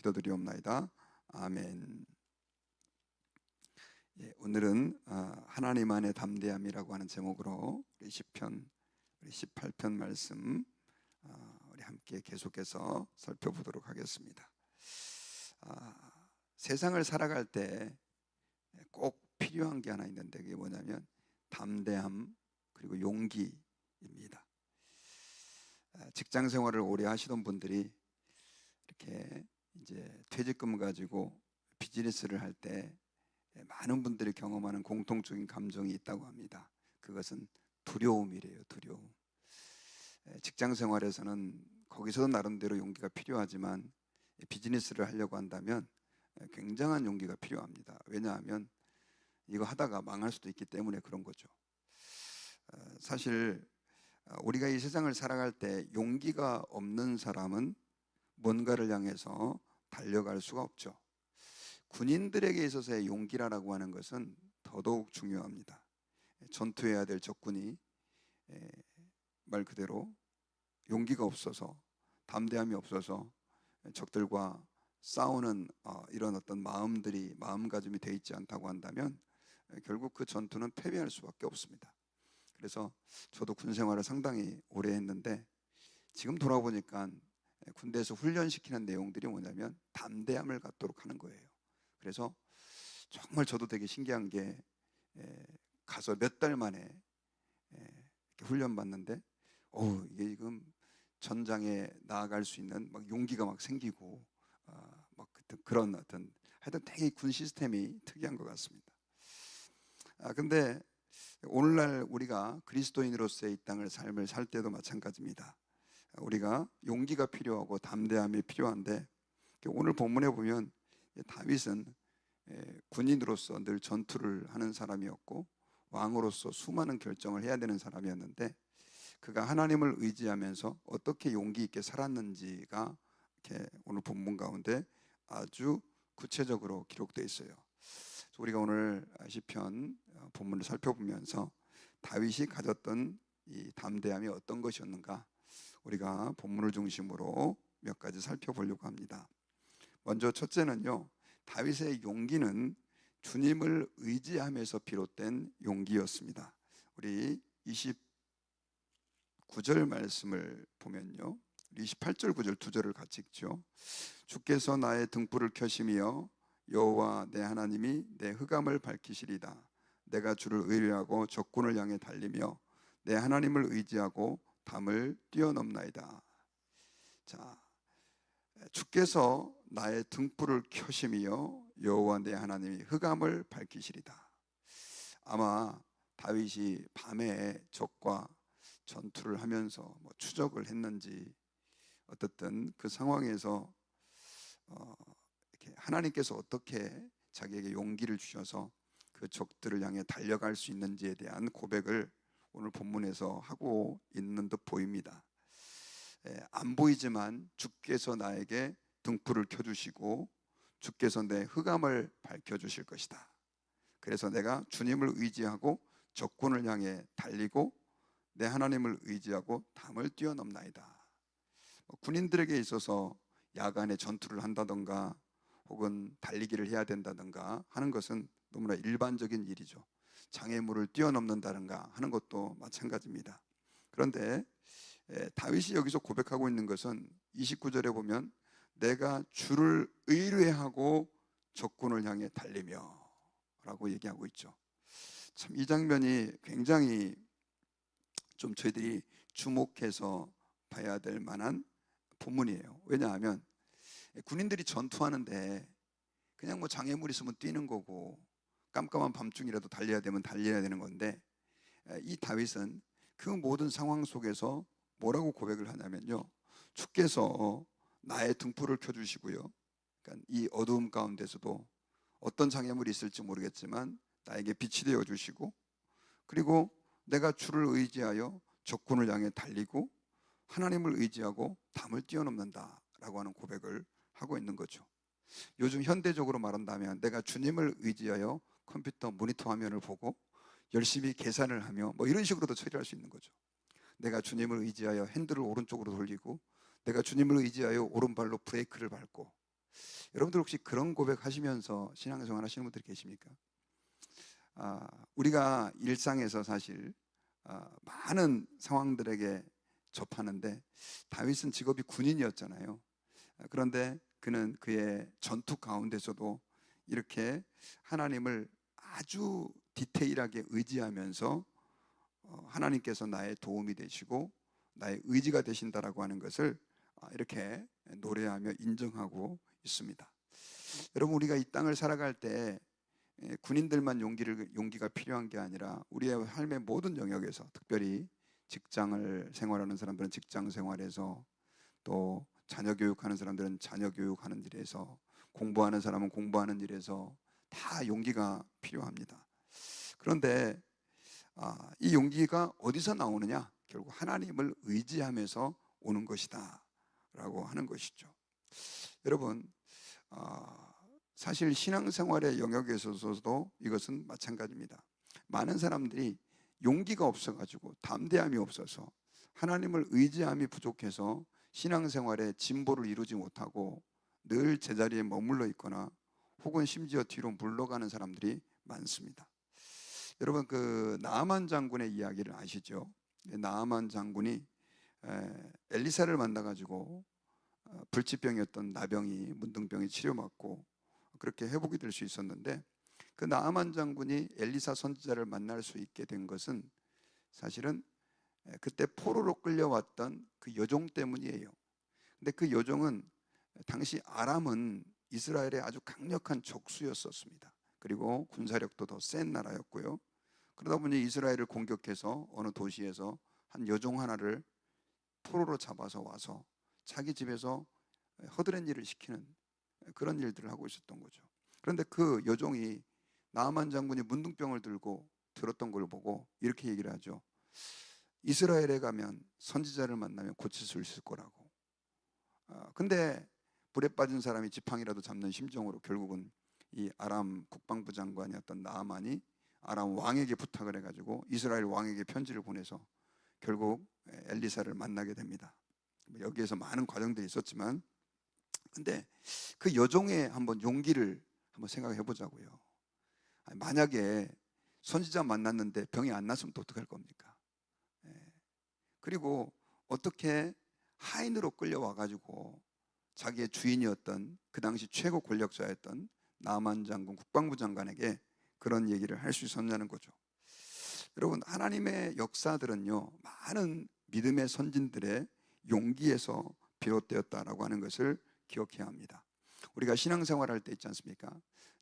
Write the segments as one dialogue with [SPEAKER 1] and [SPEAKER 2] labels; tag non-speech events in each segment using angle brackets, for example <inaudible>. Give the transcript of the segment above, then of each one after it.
[SPEAKER 1] 기도드리옵나이다. 아멘. 예, 오늘은 아, 하나님 안의 담대함이라고 하는 제목으로 우리 시편 우리 18편 말씀 아, 우리 함께 계속해서 살펴보도록 하겠습니다. 아, 세상을 살아갈 때 꼭 필요한 게 하나 있는데 그게 뭐냐면 담대함 그리고 용기입니다. 아, 직장 생활을 오래 하시던 분들이 이렇게 이제 퇴직금 가지고 비즈니스를 할 때 많은 분들이 경험하는 공통적인 감정이 있다고 합니다. 그것은 두려움이래요, 두려움. 에, 직장 생활에서는 거기서도 나름대로 용기가 필요하지만 비즈니스를 하려고 한다면 에, 굉장한 용기가 필요합니다. 왜냐하면 이거 하다가 망할 수도 있기 때문에 그런 거죠. 어, 사실 어, 우리가 이 세상을 살아갈 때 용기가 없는 사람은 뭔가를 향해서 달려갈 수가 없죠. 군인들에게 있어서의 용기라고 하는 것은 더더욱 중요합니다. 전투해야 될 적군이 에, 말 그대로 용기가 없어서 담대함이 없어서 적들과 싸우는 어, 이런 어떤 마음들이 마음가짐이 돼 있지 않다고 한다면 에, 결국 그 전투는 패배할 수밖에 없습니다. 그래서 저도 군 생활을 상당히 오래 했는데 지금 돌아보니까 군대에서 훈련시키는 내용들이 뭐냐면 담대함을 갖도록 하는 거예요. 그래서 정말 저도 되게 신기한 게 에, 가서 몇 달 만에 훈련 받는데 어 이게 지금 전장에 나아갈 수 있는 막 용기가 막 생기고 어, 막 그- 그런 어떤 하여튼 되게 군 시스템이 특이한 것 같습니다. 아 근데 오늘날 우리가 그리스도인으로서의 이 땅을 삶을 살 때도 마찬가지입니다. 우리가 용기가 필요하고 담대함이 필요한데 오늘 본문에 보면 다윗은 예, 군인으로서 늘 전투를 하는 사람이었고 왕으로서 수많은 결정을 해야 되는 사람이었는데 그가 하나님을 의지하면서 어떻게 용기 있게 살았는지가 이렇게 오늘 본문 가운데 아주 구체적으로 기록되어 있어요. 우리가 오늘 시편 어, 본문을 살펴보면서 다윗이 가졌던 이 담대함이 어떤 것이었는가 우리가 본문을 중심으로 몇 가지 살펴보려고 합니다. 먼저 첫째는요. 다윗의 용기는 주님을 의지하면서 비롯된 용기였습니다. 우리 29절 말씀을 보면요. 28절 9절 두 절을 같이 읽죠. 주께서 나의 등불을 켜심이여 여호와 내 하나님이 내 흑암을 밝히시리다. 내가 주를 의뢰하고 적군을 향해 달리며 내 하나님을 의지하고 담을 뛰어넘나이다. 자, 주께서 나의 등불을 켜심이여 여호와 내 하나님이 흑암을 밝히시리다. 아마 다윗이 밤에 적과 전투를 하면서 뭐 추적을 했는지 어떻든 그 상황에서 어, 하나님께서 어떻게 자기에게 용기를 주셔서 그 적들을 향해 달려갈 수 있는지에 대한 고백을 오늘 본문에서 하고 있는 듯 보입니다. 예, 안 보이지만 주께서 나에게 등불을 켜주시고 주께서 내 흑암을 밝혀주실 것이다. 그래서 내가 주님을 의지하고 적군을 향해 달리고 내 하나님을 의지하고 담을 뛰어넘나이다. 뭐 군인들에게 있어서 야간에 전투를 한다던가 혹은 달리기를 해야 된다던가 하는 것은 너무나 일반적인 일이죠. 장애물을 뛰어넘는다든가 하는 것도 마찬가지입니다. 그런데 에, 다윗이 여기서 고백하고 있는 것은 29절에 보면 내가 주를 의뢰하고 적군을 향해 달리며 라고 얘기하고 있죠. 참 이 장면이 굉장히 좀 저희들이 주목해서 봐야 될 만한 본문이에요. 왜냐하면 군인들이 전투하는데 그냥 뭐 장애물 있으면 뛰는 거고 깜깜한 밤중이라도 달려야 되면 달려야 되는 건데 이 다윗은 그 모든 상황 속에서 뭐라고 고백을 하냐면요. 주께서 나의 등불을 켜주시고요. 그러니까 이 어두움 가운데서도 어떤 장애물이 있을지 모르겠지만 나에게 빛이 되어 주시고 그리고 내가 주를 의지하여 적군을 향해 달리고 하나님을 의지하고 담을 뛰어넘는다라고 하는 고백을 하고 있는 거죠. 요즘 현대적으로 말한다면 내가 주님을 의지하여 컴퓨터 모니터 화면을 보고 열심히 계산을 하며 뭐 이런 식으로도 처리할 수 있는 거죠. 내가 주님을 의지하여 핸들을 오른쪽으로 돌리고 내가 주님을 의지하여 오른발로 브레이크를 밟고 여러분들 혹시 그런 고백하시면서 신앙생활 하시는 분들이 계십니까? 아, 우리가 일상에서 사실 아, 많은 상황들에게 접하는데 다윗은 직업이 군인이었잖아요. 아, 그런데 그는 그의 전투 가운데서도 이렇게 하나님을 아주 디테일하게 의지하면서 어, 하나님께서 나의 도움이 되시고 나의 의지가 되신다라고 하는 것을 아, 이렇게 노래하며 인정하고 있습니다. 여러분 우리가 이 땅을 살아갈 때 예, 군인들만 용기를 용기가 필요한 게 아니라 우리의 삶의 모든 영역에서 특별히 직장을 생활하는 사람들은 직장 생활에서 또 자녀 교육하는 사람들은 자녀 교육하는 일에서 공부하는 사람은 공부하는 일에서 다 용기가 필요합니다. 그런데 아, 이 용기가 어디서 나오느냐? 결국 하나님을 의지하면서 오는 것이다 라고 하는 것이죠. 여러분 아, 사실 신앙생활의 영역에 있어서도 이것은 마찬가지입니다. 많은 사람들이 용기가 없어가지고 담대함이 없어서 하나님을 의지함이 부족해서 신앙생활에 진보를 이루지 못하고 늘 제자리에 머물러 있거나 혹은 심지어 뒤로 물러가는 사람들이 많습니다. 여러분 그 나아만 장군의 이야기를 아시죠? 나아만 장군이 에, 엘리사를 만나가지고 어, 불치병이었던 나병이 문둥병이 치료받고 그렇게 회복이 될 수 있었는데 그 나아만 장군이 엘리사 선지자를 만날 수 있게 된 것은 사실은 에, 그때 포로로 끌려왔던 그 여종 때문이에요. 근데 그 여종은 당시 아람은 이스라엘의 아주 강력한 적수였었습니다. 그리고 군사력도 더 센 나라였고요. 그러다 보니 이스라엘을 공격해서 어느 도시에서 한 여종 하나를 포로로 잡아서 와서 자기 집에서 허드렛 일을 시키는 그런 일들을 하고 있었던 거죠. 그런데 그 여종이 나아만 장군이 문둥병을 들고 들었던 걸 보고 이렇게 얘기를 하죠. 이스라엘에 가면 선지자를 만나면 고칠 수 있을 거라고. 아, 근데 불에 빠진 사람이 지팡이라도 잡는 심정으로 결국은 이 아람 국방부 장관이었던 나아만이 아람 왕에게 부탁을 해가지고 이스라엘 왕에게 편지를 보내서 결국 엘리사를 만나게 됩니다. 여기에서 많은 과정들이 있었지만, 근데 그 여종의 한번 용기를 한번 생각해 보자고요. 만약에 선지자 만났는데 병이 안 났으면 또 어떡할 겁니까? 예. 그리고 어떻게 하인으로 끌려와 가지고 자기의 주인이었던 그 당시 최고 권력자였던 나만 장군 국방부 장관에게 그런 얘기를 할 수 있었냐는 거죠. 여러분 하나님의 역사들은요 많은 믿음의 선진들의 용기에서 비롯되었다라고 하는 것을 기억해야 합니다. 우리가 신앙생활할 때 있지 않습니까?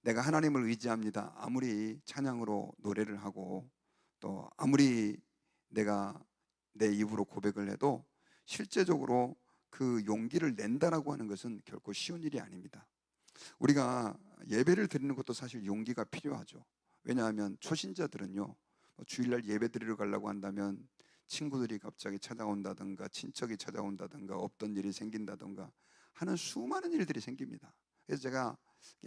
[SPEAKER 1] 내가 하나님을 의지합니다. 아무리 찬양으로 노래를 하고 또 아무리 내가 내 입으로 고백을 해도 실제적으로 그 용기를 낸다라고 하는 것은 결코 쉬운 일이 아닙니다. 우리가 예배를 드리는 것도 사실 용기가 필요하죠. 왜냐하면 초신자들은요, 뭐 주일날 예배 드리러 가려고 한다면 친구들이 갑자기 찾아온다든가 친척이 찾아온다든가 없던 일이 생긴다든가 하는 수많은 일들이 생깁니다. 그래서 제가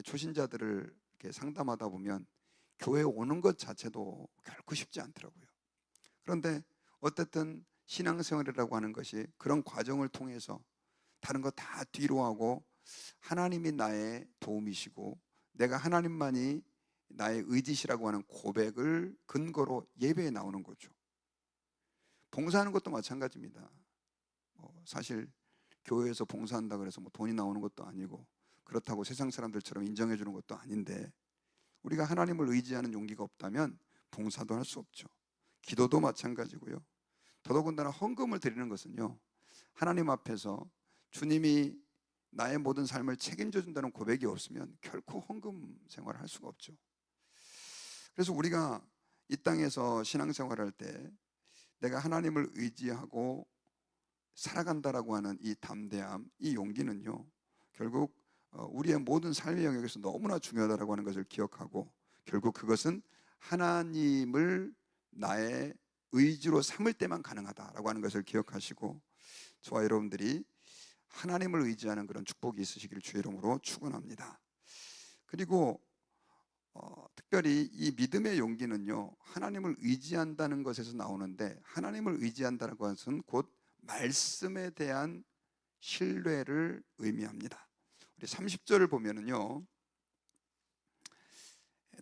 [SPEAKER 1] 초신자들을 상담하다 보면 교회 오는 것 자체도 결코 쉽지 않더라고요. 그런데 어쨌든 신앙생활이라고 하는 것이 그런 과정을 통해서 다른 거 다 뒤로 하고 하나님이 나의 도움이시고 내가 하나님만이 나의 의지시라고 하는 고백을 근거로 예배에 나오는 거죠. 봉사하는 것도 마찬가지입니다. 뭐 사실 교회에서 봉사한다 그래서 뭐 돈이 나오는 것도 아니고 그렇다고 세상 사람들처럼 인정해 주는 것도 아닌데 우리가 하나님을 의지하는 용기가 없다면 봉사도 할 수 없죠. 기도도 마찬가지고요. 더더군다나 헌금을 드리는 것은요. 하나님 앞에서 주님이 나의 모든 삶을 책임져 준다는 고백이 없으면 결코 헌금 생활을 할 수가 없죠. 그래서 우리가 이 땅에서 신앙생활할 때 내가 하나님을 의지하고 살아간다라고 하는 이 담대함, 이 용기는요. 결국 어, 우리의 모든 삶의 영역에서 너무나 중요하다라고 하는 것을 기억하고 결국 그것은 하나님을 나의 의지로 삼을 때만 가능하다라고 하는 것을 기억하시고 저와 여러분들이 하나님을 의지하는 그런 축복이 있으시기를 주의 이름으로 축원합니다. 그리고 어, 특별히 이 믿음의 용기는요 하나님을 의지한다는 것에서 나오는데 하나님을 의지한다는 것은 곧 말씀에 대한 신뢰를 의미합니다. 우리 30절을 보면은요.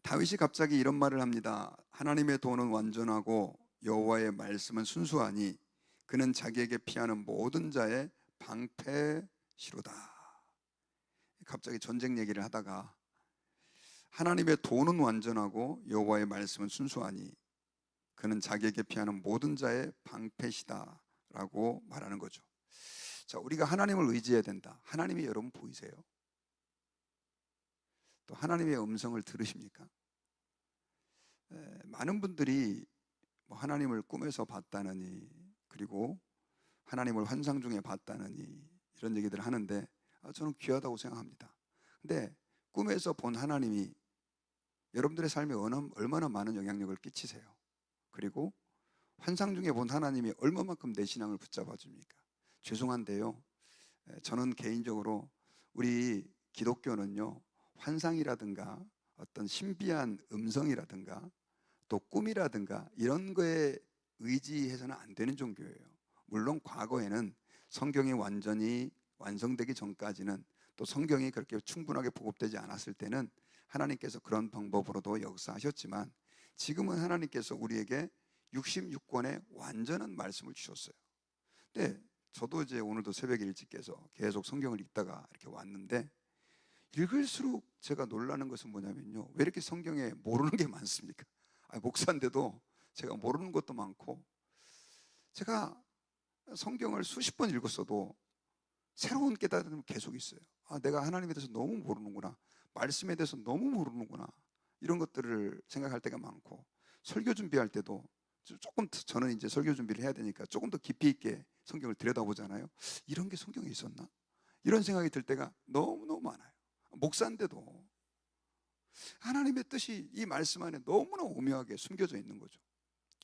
[SPEAKER 1] 다윗이 갑자기 이런 말을 합니다. 하나님의 도는 완전하고 여호와의 말씀은 순수하니 그는 자기에게 피하는 모든 자의 방패시로다. 갑자기 전쟁 얘기를 하다가 하나님의 도는 완전하고 여호와의 말씀은 순수하니 그는 자기에게 피하는 모든 자의 방패시다라고 말하는 거죠. 자, 우리가 하나님을 의지해야 된다. 하나님이 여러분 보이세요? 또 하나님의 음성을 들으십니까? 에, 많은 분들이 뭐 하나님을 꿈에서 봤다느니 그리고 하나님을 환상 중에 봤다느니 이런 얘기들을 하는데 아, 저는 귀하다고 생각합니다. 근데 꿈에서 본 하나님이 여러분들의 삶에 얼마- 얼마나 많은 영향력을 끼치세요? 그리고 환상 중에 본 하나님이 얼마만큼 내 신앙을 붙잡아 줍니까? 죄송한데요. 에, 저는 개인적으로 우리 기독교는요. 환상이라든가 어떤 신비한 음성이라든가 또 꿈이라든가 이런 거에 의지해서는 안 되는 종교예요. 물론 과거에는 성경이 완전히 완성되기 전까지는 또 성경이 그렇게 충분하게 보급되지 않았을 때는 하나님께서 그런 방법으로도 역사하셨지만 지금은 하나님께서 우리에게 66권의 완전한 말씀을 주셨어요. 근데 저도 이제 오늘도 새벽에 일찍 깨서 계속 성경을 읽다가 이렇게 왔는데 읽을수록 제가 놀라는 것은 뭐냐면요. 왜 이렇게 성경에 모르는 게 많습니까? 아, 목사인데도 제가 모르는 것도 많고 제가 성경을 수십 번 읽었어도 새로운 깨달음이 계속 있어요. 아, 내가 하나님에 대해서 너무 모르는구나. 말씀에 대해서 너무 모르는구나. 이런 것들을 생각할 때가 많고 설교 준비할 때도 조금 더- 저는 이제 설교 준비를 해야 되니까 조금 더 깊이 있게 성경을 들여다보잖아요. 이런 게 성경에 있었나? 이런 생각이 들 때가 너무너무 많아요. 목사인데도 하나님의 뜻이 이 말씀 안에 너무나 오묘하게 숨겨져 있는 거죠.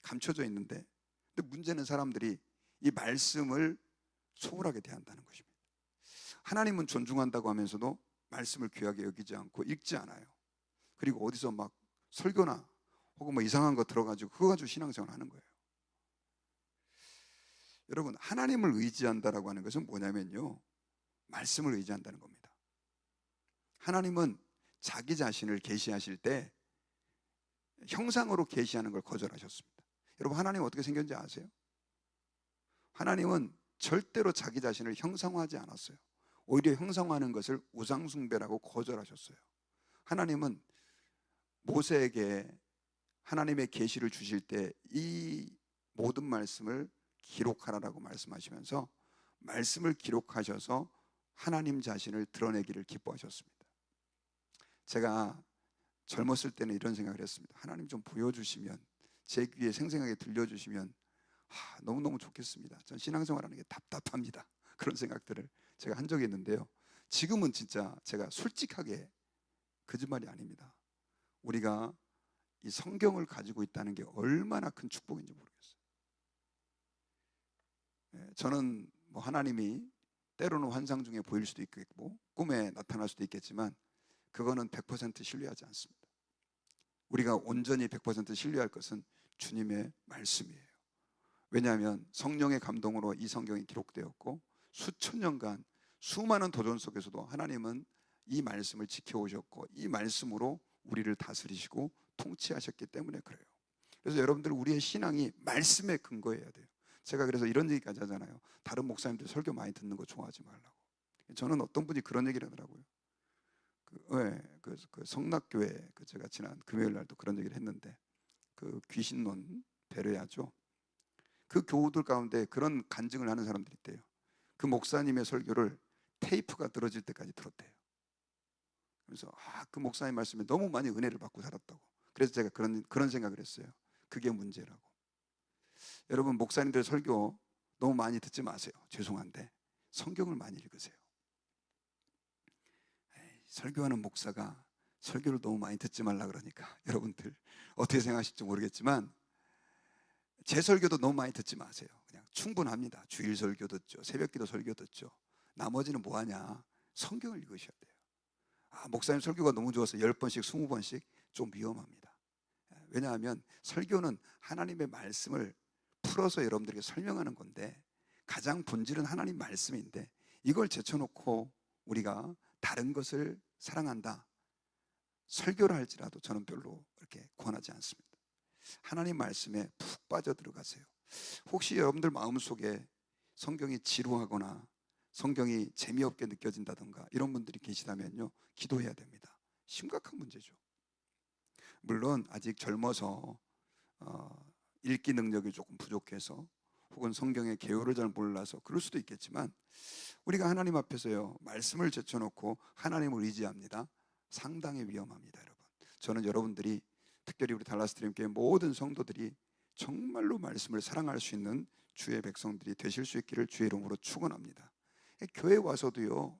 [SPEAKER 1] 감춰져 있는데 근데 문제는 사람들이 이 말씀을 소홀하게 대한다는 것입니다. 하나님은 존중한다고 하면서도 말씀을 귀하게 여기지 않고 읽지 않아요. 그리고 어디서 막 설교나 혹은 뭐 이상한 거 들어가지고 그거 가지고 신앙생활 하는 거예요. 여러분 하나님을 의지한다라고 하는 것은 뭐냐면요. 말씀을 의지한다는 겁니다. 하나님은 자기 자신을 계시하실 때 형상으로 계시하는 걸 거절하셨습니다. 여러분 하나님 어떻게 생겼는지 아세요? 하나님은 절대로 자기 자신을 형상화하지 않았어요. 오히려 형상화하는 것을 우상 숭배라고 거절하셨어요. 하나님은 모세에게 하나님의 계시를 주실 때 이 모든 말씀을 기록하라라고 말씀하시면서 말씀을 기록하셔서 하나님 자신을 드러내기를 기뻐하셨습니다. 제가 젊었을 때는 이런 생각을 했습니다. 하나님 좀 보여주시면 제 귀에 생생하게 들려주시면 하, 너무너무 좋겠습니다. 전 신앙생활하는 게 답답합니다. <laughs> 그런 생각들을 제가 한 적이 있는데요. 지금은 진짜 제가 솔직하게 거짓말이 아닙니다. 우리가 이 성경을 가지고 있다는 게 얼마나 큰 축복인지 모르겠어요. 예, 저는 뭐 하나님이 때로는 환상 중에 보일 수도 있겠고 꿈에 나타날 수도 있겠지만 그거는 100% 신뢰하지 않습니다. 우리가 온전히 100% 신뢰할 것은 주님의 말씀이에요. 왜냐하면 성령의 감동으로 이 성경이 기록되었고 수천 년간 수많은 도전 속에서도 하나님은 이 말씀을 지켜오셨고 이 말씀으로 우리를 다스리시고 통치하셨기 때문에 그래요. 그래서 여러분들 우리의 신앙이 말씀에 근거해야 돼요. 제가 그래서 이런 얘기까지 하잖아요. 다른 목사님들 설교 많이 듣는 거 좋아하지 말라고. 저는 어떤 분이 그런 얘기를 하더라고요. 그, 네, 그, 그 성락교회 그 제가 지난 금요일 날도 그런 얘기를 했는데 그 귀신론 배려야죠. 그 교우들 가운데 그런 간증을 하는 사람들이 있대요. 그 목사님의 설교를 테이프가 들어질 때까지 들었대요. 그래서 아, 그 목사님 말씀에 너무 많이 은혜를 받고 살았다고. 그래서 제가 그런 그런 생각을 했어요. 그게 문제라고. 여러분 목사님들 설교 너무 많이 듣지 마세요. 죄송한데 성경을 많이 읽으세요. 설교하는 목사가 설교를 너무 많이 듣지 말라 그러니까 <laughs> 여러분들 어떻게 생각하실지 모르겠지만 제 설교도 너무 많이 듣지 마세요. 그냥 충분합니다. 주일 설교 듣죠. 새벽기도 설교 듣죠. 나머지는 뭐 하냐? 성경을 읽으셔야 돼요. 아, 목사님 설교가 너무 좋아서 10번씩, 20번씩 좀 위험합니다. 왜냐하면 설교는 하나님의 말씀을 풀어서 여러분들에게 설명하는 건데 가장 본질은 하나님 말씀인데 이걸 제쳐놓고 우리가 다른 것을 사랑한다. 설교를 할지라도 저는 별로 그렇게 권하지 않습니다. 하나님 말씀에 푹 빠져 들어가세요. 혹시 여러분들 마음속에 성경이 지루하거나 성경이 재미없게 느껴진다던가 이런 분들이 계시다면요. 기도해야 됩니다. 심각한 문제죠. 물론 아직 젊어서 어, 읽기 능력이 조금 부족해서 혹은 성경의 개요를 잘 몰라서 그럴 수도 있겠지만 우리가 하나님 앞에서요 말씀을 제쳐놓고 하나님을 의지합니다. 상당히 위험합니다, 여러분. 저는 여러분들이 특별히 우리 달라스 드림교회 모든 성도들이 정말로 말씀을 사랑할 수 있는 주의 백성들이 되실 수 있기를 주의 이름으로 축원합니다. 교회 와서도요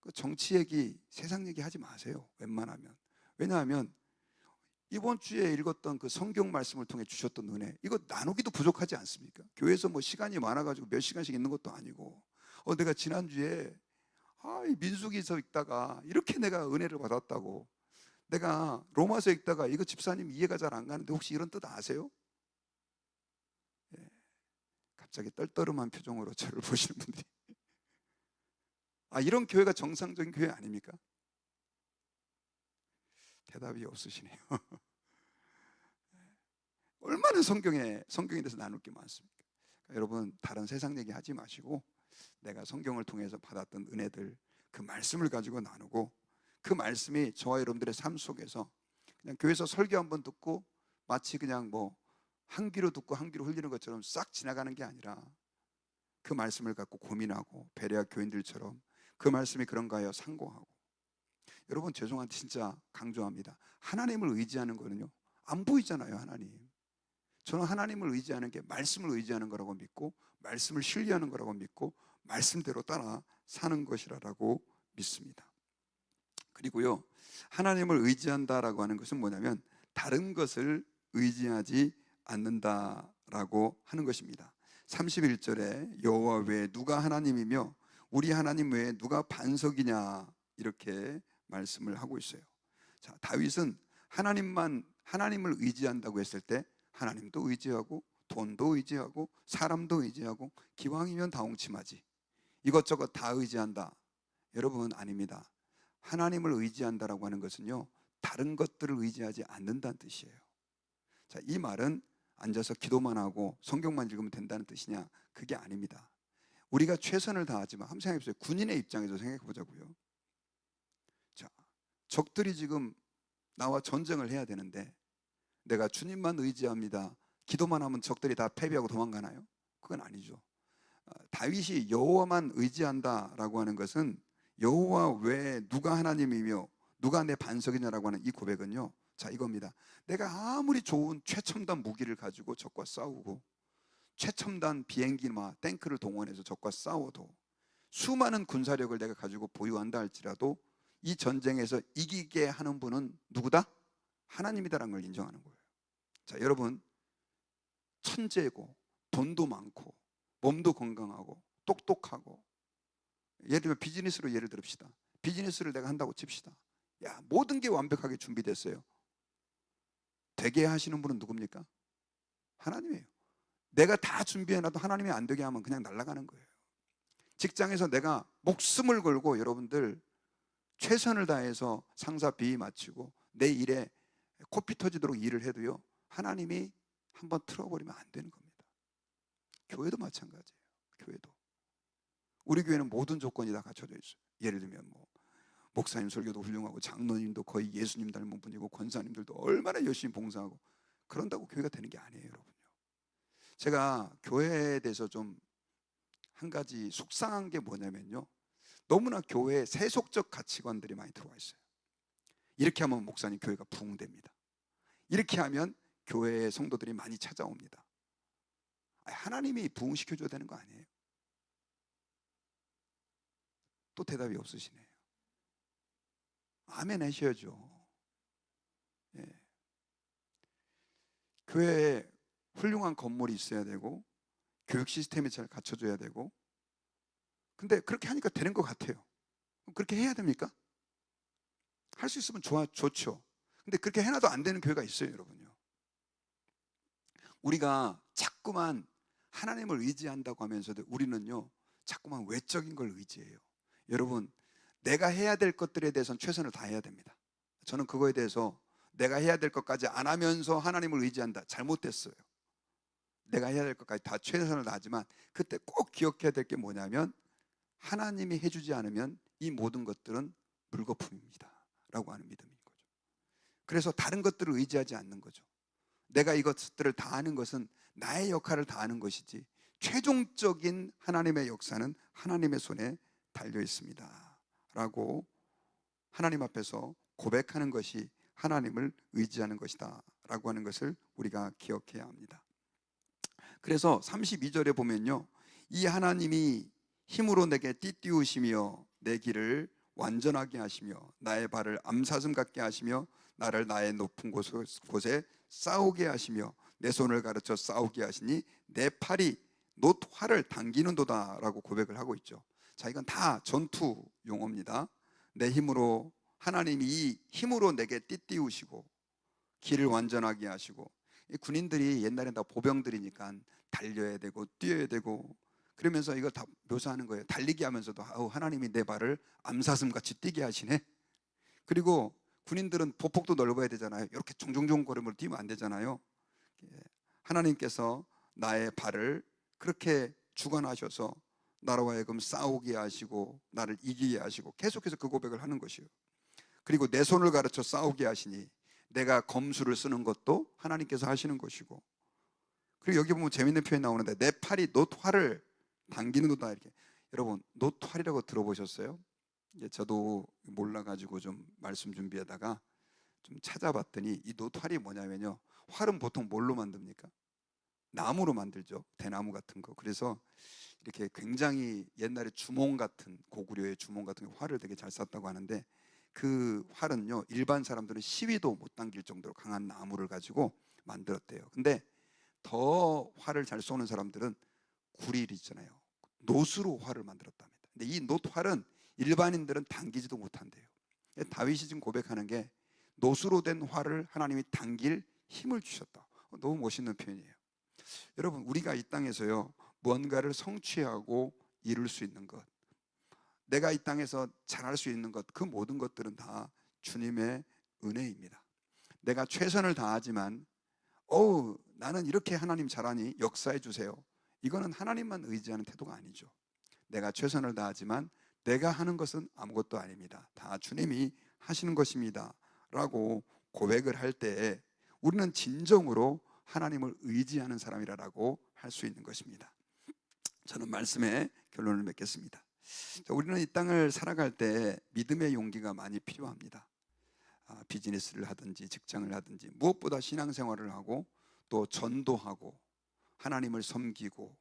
[SPEAKER 1] 그 정치 얘기, 세상 얘기 하지 마세요. 웬만하면 왜냐하면 이번 주에 읽었던 그 성경 말씀을 통해 주셨던 은혜 이거 나누기도 부족하지 않습니까? 교회에서 뭐 시간이 많아가지고 몇 시간씩 있는 것도 아니고 어 내가 지난 주에 아, 이 민수기서 읽다가 이렇게 내가 은혜를 받았다고 내가 로마서 읽다가 이거 집사님 이해가 잘 안 가는데 혹시 이런 뜻 아세요? 예. 갑자기 떨떠름한 표정으로 <laughs> 저를 보시는 분들이 아 이런 교회가 정상적인 교회 아닙니까? 대답이 없으시네요. <laughs> 얼마나 성경에 성경에 대해서 나눌 게 많습니까? 그러니까 여러분 다른 세상 얘기 하지 마시고 내가 성경을 통해서 받았던 은혜들 그 말씀을 가지고 나누고 그 말씀이 저와 여러분들의 삶 속에서 그냥 교회에서 설교 한번 듣고 마치 그냥 뭐 한 귀로 듣고 한 귀로 흘리는 것처럼 싹 지나가는 게 아니라 그 말씀을 갖고 고민하고 베레아 교인들처럼 그 말씀이 그런가요? 상고하고 여러분 죄송한데 진짜 강조합니다. 하나님을 의지하는 거는요 안 보이잖아요 하나님. 저는 하나님을 의지하는 게 말씀을 의지하는 거라고 믿고 말씀을 신뢰하는 거라고 믿고 말씀대로 따라 사는 것이라고 믿습니다. 그리고요 하나님을 의지한다라고 하는 것은 뭐냐면 다른 것을 의지하지 않는다라고 하는 것입니다. 31절에 여호와 외에 누가 하나님이며 우리 하나님 외에 누가 반석이냐 이렇게 말씀을 하고 있어요. 자, 다윗은 하나님만 하나님을 의지한다고 했을 때 하나님도 의지하고 돈도 의지하고 사람도 의지하고 기왕이면 다홍침하지. 이것저것 다 의지한다. 여러분 아닙니다. 하나님을 의지한다라고 하는 것은요. 다른 것들을 의지하지 않는다는 뜻이에요. 자, 이 말은 앉아서 기도만 하고 성경만 읽으면 된다는 뜻이냐? 그게 아닙니다. 우리가 최선을 다하지만 한번 생각해 보세요. 군인의 입장에서 생각해 보자고요. 자, 적들이 지금 나와 전쟁을 해야 되는데 내가 주님만 의지합니다. 기도만 하면 적들이 다 패배하고 도망가나요? 그건 아니죠. 어, 다윗이 여호와만 의지한다라고 하는 것은 여호와 외에 누가 하나님이며 누가 내 반석이냐라고 하는 이 고백은요. 자, 이겁니다. 내가 아무리 좋은 최첨단 무기를 가지고 적과 싸우고 최첨단 비행기나 탱크를 동원해서 적과 싸워도 수많은 군사력을 내가 가지고 보유한다 할지라도 이 전쟁에서 이기게 하는 분은 누구다? 하나님이다라는 걸 인정하는 거예요. 자, 여러분 천재고 돈도 많고 몸도 건강하고 똑똑하고 예를 들면 비즈니스로 예를 들읍시다. 비즈니스를 내가 한다고 칩시다. 야, 모든 게 완벽하게 준비됐어요. 되게 하시는 분은 누굽니까? 하나님이에요. 내가 다 준비해놔도 하나님이 안 되게 하면 그냥 날아가는 거예요. 직장에서 내가 목숨을 걸고 여러분들 최선을 다해서 상사 비위 마치고 내 일에 코피 터지도록 일을 해도요. 하나님이 한번 틀어버리면 안 되는 겁니다. 교회도 마찬가지예요. 교회도. 우리 교회는 모든 조건이 다 갖춰져 있어요. 예를 들면 뭐 목사님 설교도 훌륭하고 장로님도 거의 예수님 닮은 분이고 권사님들도 얼마나 열심히 봉사하고 그런다고 교회가 되는 게 아니에요, 여러분요. 제가 교회에 대해서 좀 한 가지 속상한 게 뭐냐면요. 너무나 교회에 세속적 가치관들이 많이 들어와 있어요. 이렇게 하면 목사님 교회가 부흥됩니다. 이렇게 하면 교회의 성도들이 많이 찾아옵니다. 하나님이 부흥시켜 줘야 되는 거 아니에요? 또 대답이 없으시네요. 아멘 하셔야죠. 예. 교회에 훌륭한 건물이 있어야 되고 교육 시스템이 잘 갖춰져야 되고 근데 그렇게 하니까 되는 것 같아요. 그렇게 해야 됩니까? 할 수 있으면 좋아, 좋죠. 근데 그렇게 해놔도 안 되는 교회가 있어요, 여러분요. 우리가 자꾸만 하나님을 의지한다고 하면서도 우리는요, 자꾸만 외적인 걸 의지해요. 여러분, 내가 해야 될 것들에 대해서는 최선을 다해야 됩니다. 저는 그거에 대해서 내가 해야 될 것까지 안 하면서 하나님을 의지한다. 잘못됐어요. 내가 해야 될 것까지 다 최선을 다하지만 그때 꼭 기억해야 될 게 뭐냐면 하나님이 해주지 않으면 이 모든 것들은 물거품입니다. 라고 하는 믿음인 거죠. 그래서 다른 것들을 의지하지 않는 거죠. 내가 이것들을 다 하는 것은 나의 역할을 다 하는 것이지 최종적인 하나님의 역사는 하나님의 손에 달려 있습니다. 라고 하나님 앞에서 고백하는 것이 하나님을 의지하는 것이다. 라고 하는 것을 우리가 기억해야 합니다. 그래서 32절에 보면요. 이 하나님이 힘으로 내게 띠띠우시며 내 길을 완전하게 하시며 나의 발을 암사슴 같게 하시며 나를 나의 높은 곳- 곳에 싸우게 하시며 내 손을 가르쳐 싸우게 하시니 내 팔이 노화를 당기는도다라고 고백을 하고 있죠. 자, 이건 다 전투 용어입니다. 내 힘으로 하나님이 이 힘으로 내게 띠띠우시고 길을 완전하게 하시고 이 군인들이 옛날엔 다 보병들이니까 달려야 되고 뛰어야 되고 그러면서 이걸 다 묘사하는 거예요. 달리기 하면서도 아우 하나님이 내 발을 암사슴 같이 뛰게 하시네. 그리고 군인들은 보폭도 넓어야 되잖아요. 이렇게 종종종 걸음을 뛰면 안 되잖아요. 예, 하나님께서 나의 발을 그렇게 주관하셔서 하여금 싸우게 하시고 나를 이기게 하시고 계속해서 그 고백을 하는 것이요. 그리고 내 손을 가르쳐 싸우게 하시니 내가 검수를 쓰는 것도 하나님께서 하시는 것이고 그리고 여기 보면 재밌는 표현이 나오는데 내 팔이 노화를 당기는 도다 이렇게 여러분 노화이라고 들어보셨어요? 이제 저도 몰라가지고 좀 말씀 준비하다가 좀 찾아봤더니 이 노화이 뭐냐면요 활은 보통 뭘로 만듭니까? 나무로 만들죠 대나무 같은 거 그래서 이렇게 굉장히 옛날에 주몽 같은 고구려의 주몽 같은 거 활을 되게 잘 쐈다고 하는데 그 활은요 일반 사람들은 시위도 못 당길 정도로 강한 나무를 가지고 만들었대요. 근데 더 활을 잘 쏘는 사람들은 구릴 있잖아요. 노수로 활을 만들었답니다. 근데 이 노활은 일반인들은 당기지도 못한대요. 다윗이 지금 고백하는 게 노수로 된 활을 하나님이 당길 힘을 주셨다. 너무 멋있는 표현이에요. 여러분 우리가 이 땅에서요 무언가를 성취하고 이룰 수 있는 것, 내가 이 땅에서 잘할 수 있는 것, 그 모든 것들은 다 주님의 은혜입니다. 내가 최선을 다하지만, 어우, 나는 이렇게 하나님 잘하니 역사해 주세요. 이거는 하나님만 의지하는 태도가 아니죠. 내가 최선을 다하지만 내가 하는 것은 아무것도 아닙니다. 다 주님이 하시는 것입니다. 라고 고백을 할때 우리는 진정으로 하나님을 의지하는 사람이라고 할 수 있는 것입니다. 저는 말씀에 결론을 맺겠습니다. 자, 우리는 이 땅을 살아갈 때 믿음의 용기가 많이 필요합니다. 아, 비즈니스를 하든지 직장을 하든지 무엇보다 신앙생활을 하고 또 전도하고 하나님을 섬기고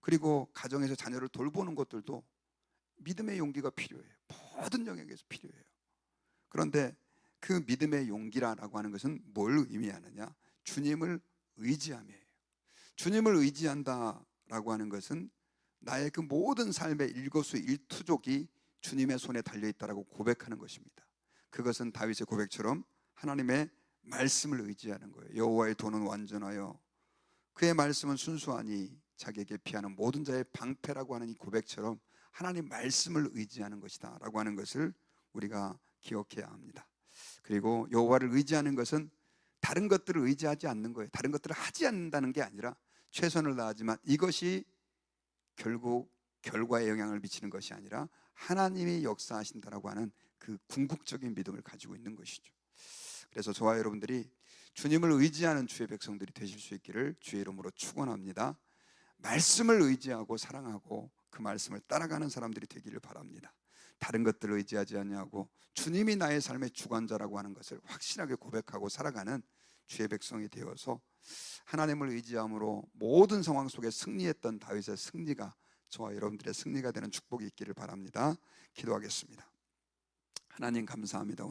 [SPEAKER 1] 그리고 가정에서 자녀를 돌보는 것들도 믿음의 용기가 필요해요. 모든 영역에서 필요해요. 그런데 그 믿음의 용기라고 하는 것은 뭘 의미하느냐? 주님을 의지함이에요. 주님을 의지한다라고 하는 것은 나의 그 모든 삶의 일거수 일투족이 주님의 손에 달려 있다라고 고백하는 것입니다. 그것은 다윗의 고백처럼 하나님의 말씀을 의지하는 거예요. 여호와의 도는 완전하여 그의 말씀은 순수하니 자기에게 피하는 모든 자의 방패라고 하는 이 고백처럼 하나님 말씀을 의지하는 것이다라고 하는 것을 우리가 기억해야 합니다. 그리고 여호와를 의지하는 것은 다른 것들을 의지하지 않는 거예요. 다른 것들을 하지 않는다는 게 아니라 최선을 다하지만 이것이 결국 결과에 영향을 미치는 것이 아니라 하나님이 역사하신다라고 하는 그 궁극적인 믿음을 가지고 있는 것이죠. 그래서 저와 여러분들이 주님을 의지하는 주의 백성들이 되실 수 있기를 주의 이름으로 축원합니다. 말씀을 의지하고 사랑하고 그 말씀을 따라가는 사람들이 되기를 바랍니다. 다른 것들을 의지하지 않냐고 주님이 나의 삶의 주관자라고 하는 것을 확실하게 고백하고 살아가는 주의 백성이 되어서 하나님을 의지함으로 모든 상황 속에 승리했던 다윗의 승리가 저와 여러분들의 승리가 되는 축복이 있기를 바랍니다. 기도하겠습니다. 하나님 감사합니다.